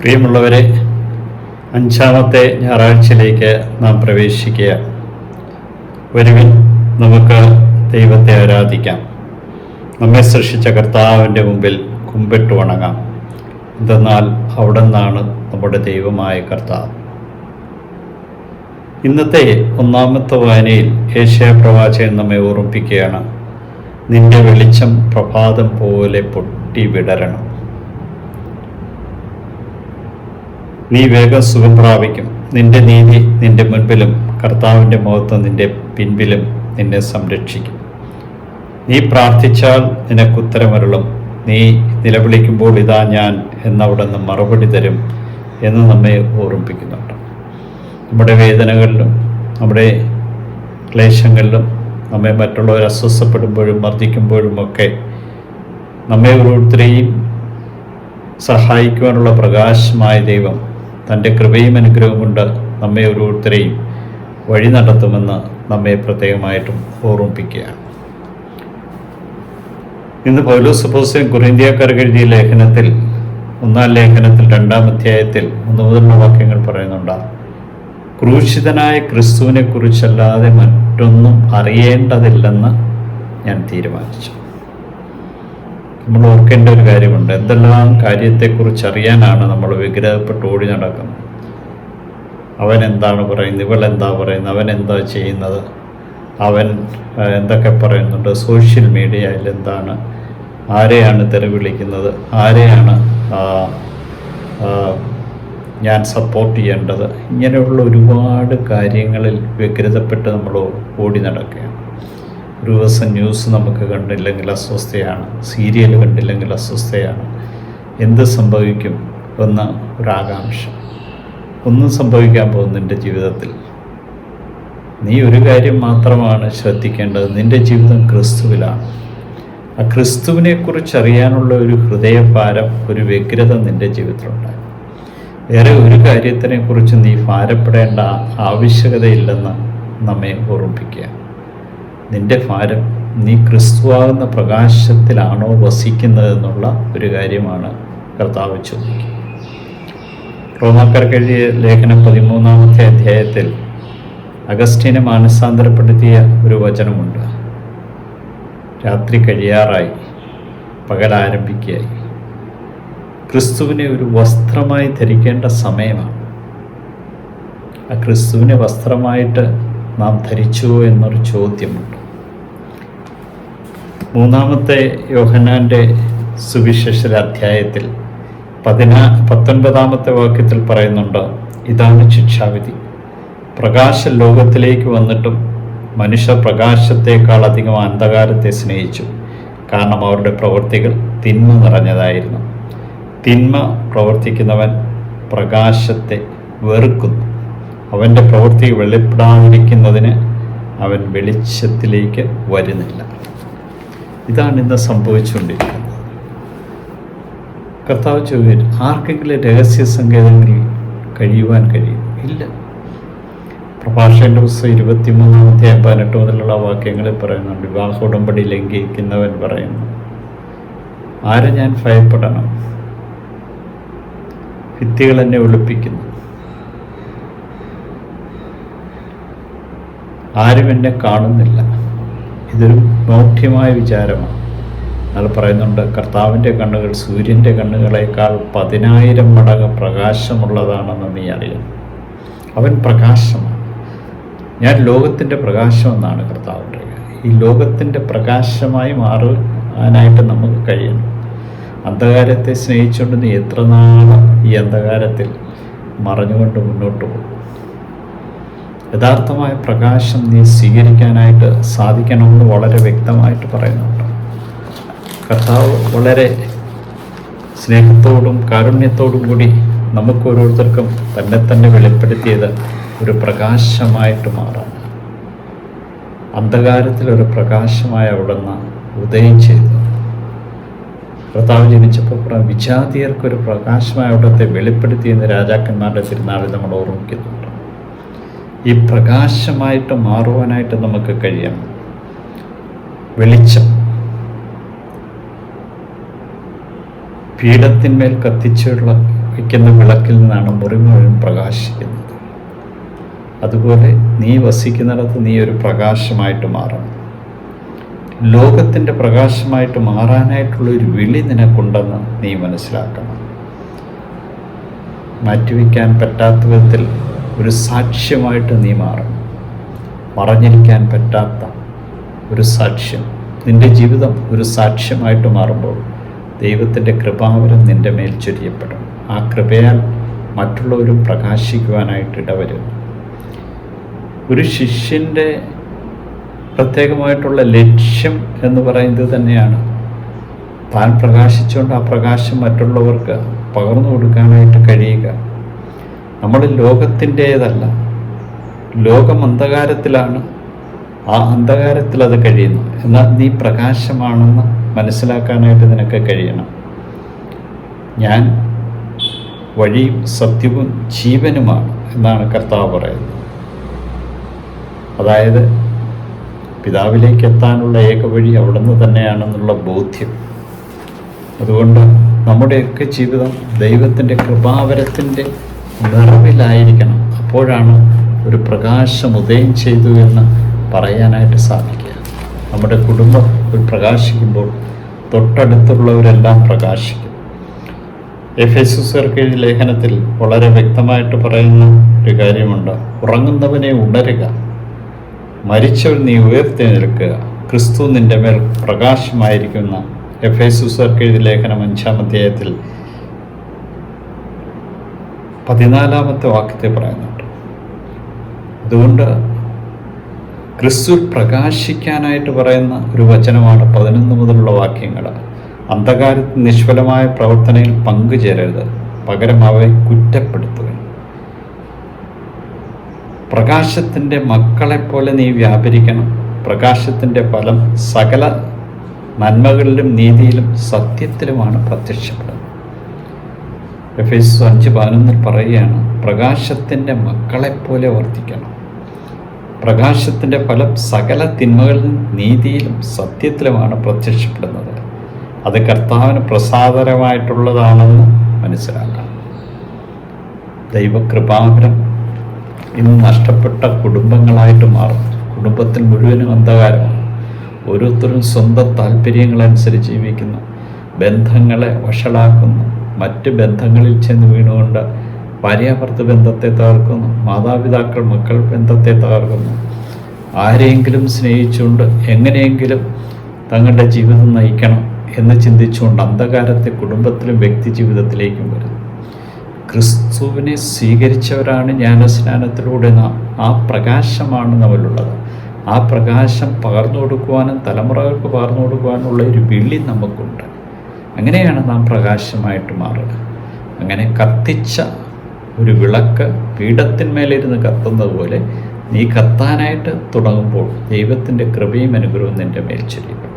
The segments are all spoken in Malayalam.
പ്രിയമുള്ളവരെ അഞ്ചാമത്തെ ഞായറാഴ്ചയിലേക്ക് നാം പ്രവേശിക്കുക. ഒരുവിൽ നമുക്ക് ദൈവത്തെ ആരാധിക്കാം. നമ്മെ സൃഷ്ടിച്ച കർത്താവിന്റെ മുമ്പിൽ കുമ്പിട്ട് വണങ്ങാം. എന്തെന്നാൽ അവിടെ നിന്നാണ് നമ്മുടെ ദൈവമായ കർത്താവ്. ഇന്നത്തെ ഒന്നാമത്തെ വായനയിൽ ഏഷ്യ പ്രവാചകൻ നമ്മെ ഓർമ്മിപ്പിക്കുകയാണ് നിന്റെ വെളിച്ചം പ്രഭാതം പോലെ പൊട്ടി വിടരണം. നീ വേഗം സുഖം പ്രാപിക്കും. നിന്റെ നീതി നിന്റെ മുൻപിലും കർത്താവിന്റെ മുഖത്ത് നിന്റെ പിൻപിലും നിന്നെ സംരക്ഷിക്കും. നീ പ്രാർത്ഥിച്ചാൽ നിനക്ക് ഉത്തരമരുളും. നീ നിലവിളിക്കുമ്പോൾ ഇതാ ഞാൻ എന്നവിടെ നിന്ന് മറുപടി തരും എന്ന് നമ്മെ ഓർമ്മിപ്പിക്കുന്നുണ്ട്. നമ്മുടെ വേദനകളിലും നമ്മുടെ ക്ലേശങ്ങളിലും നമ്മെ മറ്റുള്ളവർ അസ്വസ്ഥപ്പെടുമ്പോഴും മർദ്ദിക്കുമ്പോഴും ഒക്കെ നമ്മെ ഓരോരുത്തരെയും സഹായിക്കുവാനുള്ള പ്രകാശമായ ദൈവം തന്റെ കൃപയും അനുഗ്രഹവും കൊണ്ട് നമ്മെ ഓരോരുത്തരെയും വഴി നടത്തുമെന്ന് നമ്മെ പ്രത്യേകമായിട്ടും ഓർമ്മിപ്പിക്കുകയാണ്. ഇന്ന് പൗലോസ് പോസ്യം കുറിന്ത്യക്കാർക്ക് എഴുതിയ ലേഖനത്തിൽ ഒന്നാം ലേഖനത്തിൽ രണ്ടാം അധ്യായത്തിൽ ഒന്ന് മുതലുള്ള വാക്യങ്ങൾ പറയുന്നുണ്ട് ക്രൂശിതനായ ക്രിസ്തുവിനെ കുറിച്ചല്ലാതെ മറ്റൊന്നും അറിയേണ്ടതില്ലെന്ന് ഞാൻ തീരുമാനിച്ചു. നമ്മൾ ഓർക്കേണ്ട ഒരു കാര്യമുണ്ട്. എന്തെല്ലാം കാര്യത്തെക്കുറിച്ച് അറിയാനാണ് നമ്മൾ വിഗ്രഹപ്പെട്ട് ഓടി നടക്കുന്നത്? അവൻ എന്താണ് പറയുന്നത്? ഇവൾ എന്താ പറയുന്നത്? അവൻ എന്താ ചെയ്യുന്നത്? അവൻ എന്തൊക്കെ പറയുന്നുണ്ട്? സോഷ്യൽ മീഡിയയിൽ എന്താണ്? ആരെയാണ് തെറി വിളിക്കുന്നത്? ആരെയാണ് ഞാൻ സപ്പോർട്ട് ചെയ്യേണ്ടത്? ഇങ്ങനെയുള്ള ഒരുപാട് കാര്യങ്ങളിൽ വ്യഗ്രതപ്പെട്ട് നമ്മൾ ഓടി നടക്കുകയാണ്. ഒരു ദിവസം ന്യൂസ് നമുക്ക് കണ്ടില്ലെങ്കിൽ അസ്വസ്ഥയാണ്. സീരിയൽ കണ്ടില്ലെങ്കിൽ അസ്വസ്ഥയാണ്. എന്ത് സംഭവിക്കും എന്ന ഒരാകാംക്ഷ. ഒന്നും സംഭവിക്കാൻ പോകുന്നു നിന്റെ ജീവിതത്തിൽ. നീ ഒരു കാര്യം മാത്രമാണ് ശ്രദ്ധിക്കേണ്ടത്. നിന്റെ ജീവിതം ക്രിസ്തുവിലാണ്. ആ ക്രിസ്തുവിനെക്കുറിച്ച് അറിയാനുള്ള ഒരു ഹൃദയഭാരം ഒരു വ്യഗ്രത നിന്റെ ജീവിതത്തിലുണ്ട്. വേറെ ഒരു കാര്യത്തിനെക്കുറിച്ച് നീ ഭാരപ്പെടേണ്ട ആവശ്യകതയില്ലെന്ന് നമ്മെ ഓർമ്മിപ്പിക്കുക. നിന്റെ ഭാരം നീ ക്രിസ്തുവാകുന്ന പ്രകാശത്തിലാണോ വസിക്കുന്നതെന്നുള്ള ഒരു കാര്യമാണ് കർത്താവ് ചോദിക്കുക റോമാക്കാർക്ക് എഴുതിയ ലേഖനം പതിമൂന്നാമത്തെ അധ്യായത്തിൽ അഗസ്റ്റിനെ മാനസാന്തരപ്പെടുത്തിയ ഒരു വചനമുണ്ട്. രാത്രി കഴിയാറായി പകൽ ആരംഭിക്കുകയായി. ക്രിസ്തുവിനെ ഒരു വസ്ത്രമായി ധരിക്കേണ്ട സമയമാണ്. ആ ക്രിസ്തുവിനെ വസ്ത്രമായിട്ട് നാം ധരിച്ചുവോ എന്നൊരു ചോദ്യമുണ്ട്. മൂന്നാമത്തെ യോഹന്നാന്റെ സുവിശേഷ അധ്യായത്തിൽ പതിനാ പത്തൊൻപതാമത്തെ വാക്യത്തിൽ പറയുന്നുണ്ട് ഇതാണ് ശിക്ഷാവിധി. പ്രകാശ ലോകത്തിലേക്ക് വന്നിട്ടും മനുഷ്യ പ്രകാശത്തെക്കാൾ അധികം അന്ധകാരത്തെ സ്നേഹിച്ചു. കാരണം അവരുടെ പ്രവൃത്തികൾ തിന്മ നിറഞ്ഞതായിരുന്നു. തിന്മ പ്രവർത്തിക്കുന്നവൻ പ്രകാശത്തെ വെറുക്കുന്നു. അവന്റെ പ്രവൃത്തി വെളിപ്പെടാതിരിക്കുന്നതിന് അവൻ വെളിച്ചത്തിലേക്ക് വരുന്നില്ല. ഇതാണ് ഇന്ന് സംഭവിച്ചുകൊണ്ടിരിക്കുന്നത്. കർത്താവ് ചോദിച്ചു ആർക്കെങ്കിലും രഹസ്യ സങ്കേതങ്ങളിൽ കഴിയുവാൻ കഴിയും? ഇല്ല. പ്രഭാഷകന്റെ പുസ്തകം ഇരുപത്തിമൂന്നാമത്തെ പതിനെട്ട് മുതലുള്ള വാക്യങ്ങളിൽ പറയുന്നുണ്ട് വിവാഹ ഉടമ്പടി ലംഘിക്കുന്നവൻ പറയുന്നു ആരെ ഞാൻ ഭയപ്പെടണം? ഭിത്തികൾ എന്നെ ഒളിപ്പിക്കുന്നു. ആരും എന്നെ കാണുന്നില്ല. ഇതൊരു മൗഢ്യമായ വിചാരമാണ്. അയാൾ പറയുന്നുണ്ട് കർത്താവിന്റെ കണ്ണുകൾ സൂര്യന്റെ കണ്ണുകളേക്കാൾ പതിനായിരം മടങ്ങ് പ്രകാശമുള്ളതാണെന്ന് നീ അറിയണം അവൻ പ്രകാശമാണ്. ഞാൻ ലോകത്തിന്റെ പ്രകാശമെന്നാണ് കർത്താവ് ഈ ലോകത്തിന്റെ പ്രകാശമായി മാറാനായിട്ട് നമുക്ക് കഴിയണം. അന്ധകാരത്തെ സ്നേഹിച്ചുകൊണ്ട് നീ എത്ര നാൾ ഈ അന്ധകാരത്തിൽ മറഞ്ഞുകൊണ്ട് മുന്നോട്ട് പോകും? യഥാർത്ഥമായ പ്രകാശം നീ സ്വീകരിക്കാനായിട്ട് സാധിക്കണമെന്ന് വളരെ വ്യക്തമായിട്ട് പറയുന്നുണ്ട്. കർത്താവ് വളരെ സ്നേഹത്തോടും കാരുണ്യത്തോടും കൂടി നമുക്ക് ഓരോരുത്തർക്കും തന്നെ തന്നെ വെളിപ്പെടുത്തിയത് ഒരു പ്രകാശമായിട്ട് മാറാൻ. അന്ധകാരത്തിൽ ഒരു പ്രകാശമായ അവിടുന്ന് ഉദയം ചെയ്തു. കർത്താവ് ജനിച്ചപ്പോൾ വിജാതീയർക്കൊരു പ്രകാശമായ അവിടത്തെ വെളിപ്പെടുത്തിയെന്ന് രാജാക്കന്മാരുടെ തിരുനാളിൽ നമ്മൾ ഓർമ്മിക്കുന്നുണ്ട്. ഈ പ്രകാശമായിട്ട് മാറുവാനായിട്ട് നമുക്ക് കഴിയണം വെളിച്ചം. പീഠത്തിന്മേൽ കത്തിച്ചുള്ള വയ്ക്കുന്ന വിളക്കിൽ നിന്നാണ് മുറി മുഴുവൻ പ്രകാശിക്കുന്നത്. അതുപോലെ നീ വസിക്കുന്നിടത്ത് നീ ഒരു പ്രകാശമായിട്ട് മാറണം. ലോകത്തിന്റെ പ്രകാശമായിട്ട് മാറാനായിട്ടുള്ള ഒരു വിളി നിനക്കുണ്ടെന്ന് നീ മനസ്സിലാക്കണം. മാറ്റിവെക്കാൻ പറ്റാത്ത വിധത്തിൽ ഒരു സാക്ഷ്യമായിട്ട് നീ മാറും. മറഞ്ഞിരിക്കാൻ പറ്റാത്ത ഒരു സാക്ഷ്യം. നിന്റെ ജീവിതം ഒരു സാക്ഷ്യമായിട്ട് മാറുമ്പോൾ ദൈവത്തിന്റെ കൃപാവരം നിന്റെ മേൽ ചൊരിയപ്പെടും. ആ കൃപയാൽ മറ്റുള്ളവരും പ്രകാശിക്കുവാനായിട്ട് ഇടവരും. ഒരു ശിഷ്യന്റെ പ്രത്യേകമായിട്ടുള്ള ലക്ഷ്യം എന്ന് പറയുന്നത് തന്നെയാണ്. താൻ പ്രകാശിച്ചുകൊണ്ട് ആ പ്രകാശം മറ്റുള്ളവർക്ക് പകർന്നു കൊടുക്കാനായിട്ട് കഴിയുക. നമ്മൾ ലോകത്തിന്റേതല്ല. ലോകം അന്ധകാരത്തിലാണ് ആ അന്ധകാരത്തിൽ അത് കഴിയുന്നു. എന്നാൽ നീ പ്രകാശമാണെന്ന് മനസ്സിലാക്കാനായിട്ട് നിനക്ക് കഴിയണം. ഞാൻ വഴിയും സത്യവും ജീവനുമാണ് എന്നാണ് കർത്താവ് പറയുന്നത്. അതായത് പിതാവിലേക്ക് എത്താനുള്ള ഏക വഴി അവിടുന്ന് തന്നെയാണെന്നുള്ള ബോധ്യം. അതുകൊണ്ട് നമ്മുടെയൊക്കെ ജീവിതം ദൈവത്തിന്റെ കൃപാവരത്തിന്റെ നിറവിലായിരിക്കണം അപ്പോഴാണ് ഒരു പ്രകാശം ഉദയം ചെയ്തു എന്ന് പറയാനായിട്ട് സാധിക്കുക. നമ്മുടെ കുടുംബം പ്രകാശിക്കുമ്പോൾ തൊട്ടടുത്തുള്ളവരെല്ലാം പ്രകാശിക്കും. എഫ് എസ് എസുകാർക്ക് ലേഖനത്തിൽ വളരെ വ്യക്തമായിട്ട് പറയുന്ന ഒരു കാര്യമുണ്ട്. ഉറങ്ങുന്നവനെ ഉണരുക. മരിച്ചവർ നീ ഉയർത്തി നിൽക്കുക. ക്രിസ്തു നിന്റെ മേൽ പ്രകാശമായിരിക്കുന്ന എഫ് എസ് എസുകാർക്ക് ലേഖനം അഞ്ചാം അധ്യായത്തിൽ പതിനാലാമത്തെ വാക്യത്തെ പറയുന്നുണ്ട്. അതുകൊണ്ട് ക്രിസ്തു പ്രകാശിക്കാനായിട്ട് പറയുന്ന ഒരു വചനമാണ് പതിനൊന്ന് മുതലുള്ള വാക്യങ്ങൾ. അന്ധകാരത്തിൽ നിഷ്ഫലമായ പ്രവർത്തനയിൽ പങ്കുചേരരുത്. പകരം അവയെ കുറ്റപ്പെടുത്തുക. പ്രകാശത്തിന്റെ മക്കളെപ്പോലെ നീ വ്യാപരിക്കണം. പ്രകാശത്തിന്റെ ഫലം സകല നന്മകളിലും നീതിയിലും സത്യത്തിലുമാണ് പ്രത്യക്ഷപ്പെടുന്നത് എഫ് എസ് അഞ്ച് പതിനൊന്നിൽ പറയുകയാണ് പ്രകാശത്തിന്റെ മക്കളെപ്പോലെ വർദ്ധിക്കണം പ്രകാശത്തിന്റെ ഫലം സകല തിന്മകളിലും നീതിയിലും സത്യത്തിലുമാണ് പ്രത്യക്ഷപ്പെടുന്നത്. അത് കർത്താവിന് പ്രസാദരമായിട്ടുള്ളതാണെന്ന് മനസ്സിലാക്കണം ദൈവകൃപാവരം ഇന്ന് നഷ്ടപ്പെട്ട കുടുംബങ്ങളായിട്ട് മാറും. കുടുംബത്തിൽ മുഴുവനും അന്ധകാരമാണ്. ഓരോരുത്തരും സ്വന്തം താല്പര്യങ്ങളനുസരിച്ച് ജീവിക്കുന്നു. ബന്ധങ്ങളെ വഷളാക്കുന്നു. മറ്റ് ബന്ധങ്ങളിൽ ചെന്ന് വീണുകൊണ്ട് ഭാര്യാഭർത്ത ബന്ധത്തെ തകർക്കുന്നു. മാതാപിതാക്കൾ മക്കൾ ബന്ധത്തെ തകർക്കുന്നു. ആരെയെങ്കിലും സ്നേഹിച്ചുകൊണ്ട് എങ്ങനെയെങ്കിലും തങ്ങളുടെ ജീവിതം നയിക്കണം എന്ന് ചിന്തിച്ചുകൊണ്ട് അന്ധകാരത്തെ കുടുംബത്തിലും വ്യക്തി ജീവിതത്തിലേക്കും വരുന്നു. ക്രിസ്തുവിനെ സ്വീകരിച്ചവരാണ് ജ്ഞാനസ്നാനത്തിലൂടെ നാം. ആ പ്രകാശമാണ് നമ്മളുള്ളത് ആ പ്രകാശം പകർന്നു കൊടുക്കുവാനും തലമുറകൾക്ക് പകർന്നു കൊടുക്കുവാനുള്ള ഒരു വിളി നമുക്കുണ്ട്. അങ്ങനെയാണ് നാം പ്രകാശമായിട്ട് മാറുക. അങ്ങനെ കത്തിച്ച ഒരു വിളക്ക് പീഠത്തിന്മേലിരുന്ന് കത്തുന്നത് പോലെ നീ കത്താനായിട്ട് തുടങ്ങുമ്പോൾ ദൈവത്തിന്റെ കൃപയും അനുഗ്രഹവും നിന്റെ മേൽ ചൊല്ലിപ്പെടും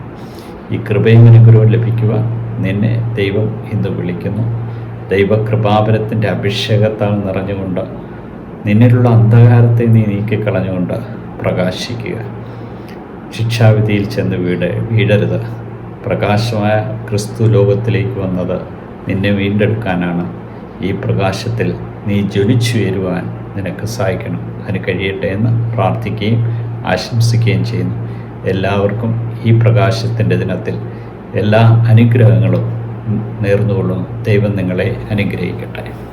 ഈ കൃപയും അനുഗ്രഹവും ലഭിക്കുവാൻ നിന്നെ ദൈവം ഇന്ന് വിളിക്കുന്നു. ദൈവകൃപാപരത്തിന്റെ അഭിഷേകത്താൽ നിറഞ്ഞുകൊണ്ട് നിന്നിലുള്ള അന്ധകാരത്തെ നീ നീക്കിക്കളഞ്ഞുകൊണ്ട് പ്രകാശിക്കുക. ശിക്ഷാവിധിയിൽ ചെന്ന് വീട് വീഴരുത് പ്രകാശമായ ക്രിസ്തു ലോകത്തിലേക്ക് വന്നത് നിന്നെ വീണ്ടെടുക്കാനാണ്. ഈ പ്രകാശത്തിൽ നീ ജ്വലിച്ചുയരുവാൻ നിനക്ക് സഹായിക്കണം. അതിന് കഴിയട്ടെ എന്ന് പ്രാർത്ഥിക്കുകയും ആശംസിക്കുകയും ചെയ്യുന്നു. എല്ലാവർക്കും ഈ പ്രകാശത്തിന്റെ ദിനത്തിൽ എല്ലാ അനുഗ്രഹങ്ങളും നേർന്നുകൊള്ളുന്നു. ദൈവം നിങ്ങളെ അനുഗ്രഹിക്കട്ടെ.